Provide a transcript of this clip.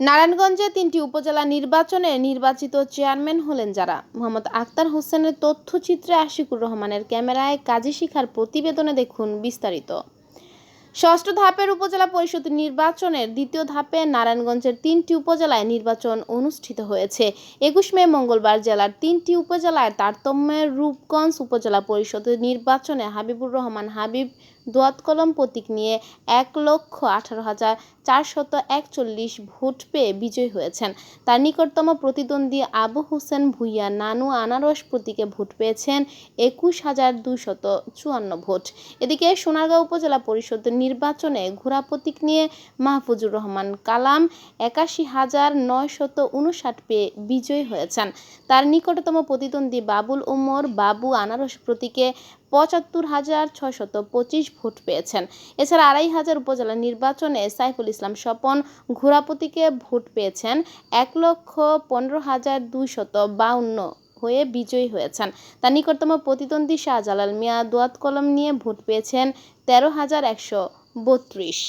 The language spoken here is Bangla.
নারায়ণগঞ্জে তিনটি উপজেলা নির্বাচনে নির্বাচিত চেয়ারম্যান হলেন যারা। মোহাম্মদ আক্তার হোসেনের তথ্যচিত্রে আশিকুর রহমানের ক্যামেরায় কাজী শিখার প্রতিবেদনে দেখুন বিস্তারিত। ষষ্ঠ ধাপের উপজেলা পরিষদ নির্বাচনের দ্বিতীয় ধাপে নারায়ণগঞ্জের তিনটি উপজেলায় নির্বাচন অনুষ্ঠিত হয়েছে। একুশ মে মঙ্গলবার জেলার তিনটি উপজেলায় তারতম্যের রূপগঞ্জ উপজেলা পরিষদ নির্বাচনে হাবিবুর রহমান হাবিব দোয়াত কলম প্রতীক নিয়ে এক লক্ষ আঠারো হাজার চারশত একচল্লিশ ভোট পেয়ে বিজয়ী হয়েছেন। তার নিকটতম প্রতিদ্বন্দ্বী আবু হোসেন ভুইয়া নানু আনারস প্রতীকে ভোট পেয়েছেন একুশ হাজার দুশত চুয়ান্ন ভোট। এদিকে সোনারগাঁও উপজেলা পরিষদ নির্বাচনে ঘোড়া প্রতীক নিয়ে মাহফুজুর রহমান কালাম একাশি হাজার নয়শত উনষাট পেয়ে বিজয়ী হয়েছেন। তার নিকটতম প্রতিদ্বন্দ্বী বাবুল উমর বাবু আনারস প্রতীকে পঁচাত্তর হাজার ছশত পঁচিশ ভোট পেয়েছেন। এছাড়া আড়াই হাজার উপজেলা নির্বাচনে সাইফুল ইসলাম স্বপন ঘোরাপতিকে ভোট পেয়েছেন এক লক্ষ পনেরো হাজার দুইশত বাউন্ন হয়ে বিজয়ী হয়েছেন। তার নিকটতম প্রতিদ্বন্দ্বী শাহজালাল মিয়া দোয়াত কলম নিয়ে ভোট পেয়েছেন তেরো হাজার একশো বত্রিশ।